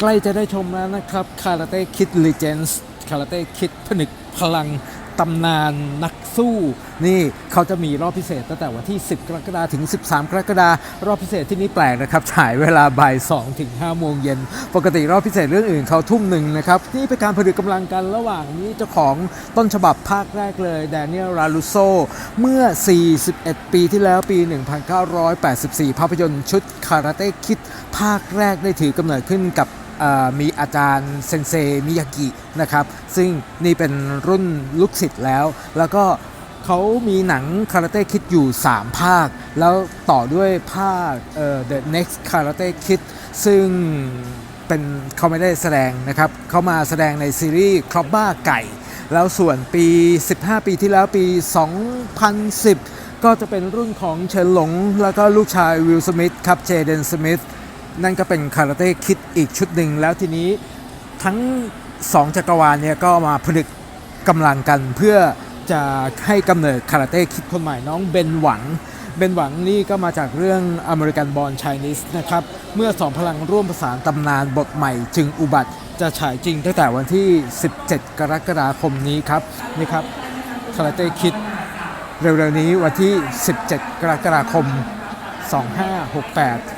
ใกล้จะได้ชมแล้วนะครับคาราเต้คิดลีเจนส์คาราเต้คิดผนึกพลังตำนานนักสู้ นี่เขาจะมีรอบพิเศษตั้งแต่วันที่ 10 กรกฎาคมถึง 13 กรกฎาคมรอบพิเศษที่นี่แปลกนะครับฉายเวลาบ่าย2ถึง5โมงเย็น ปกติรอบพิเศษเรื่องอื่นเขาทุ่มหนึ่งนะครับนี่เป็นการผนึกกำลังกันระหว่างนี้เจ้าของต้นฉบับภาคแรกเลยแดเนียลราลูโซเมื่อ 41 ปีที่แล้วปี 1984 ภาพยนตร์ชุดคาราเต้คิดภาคแรกได้ถือกำเนิดขึ้นกับ มีอาจารย์เซนเซมิยากินะครับ ซึ่งนี่เป็นรุ่นลูกศิษย์แล้ว แล้วก็เขามีหนังคาราเต้คิดอยู่ 3 ภาค แล้วต่อด้วยภาค The Next Karate Kid ซึ่งเป็นเขาไม่ได้แสดงนะครับ เขามาแสดงในซีรีส์ครอบบ้าไก่ แล้วส่วนปี 15 ปีที่แล้วปี 2010 ก็จะเป็นรุ่นของเฉินหลง แล้วก็ลูกชายวิลสมิธครับเจเดนสมิธ นั่นก็เป็นคาราเต้คิดอีกชุดหนึ่งแล้วทีนี้ทั้งสองจักรวาลเนี่ยก็มาผนึกกำลังกันเพื่อจะให้กำเนิดคาราเต้คิดคนใหม่น้องเบนหวัง เบนหวังนี่ก็มาจากเรื่องอเมริกันบอลชนิสนะครับ เมื่อสองพลังร่วมประสานตำนานบทใหม่จึงอุบัติจะฉายจริงตั้งแต่วันที่ 17 กรกฎาคมนี้ครับนี่ครับคาราเต้คิดเร็วๆนี้วันที่ 17 กรกฎาคม 2568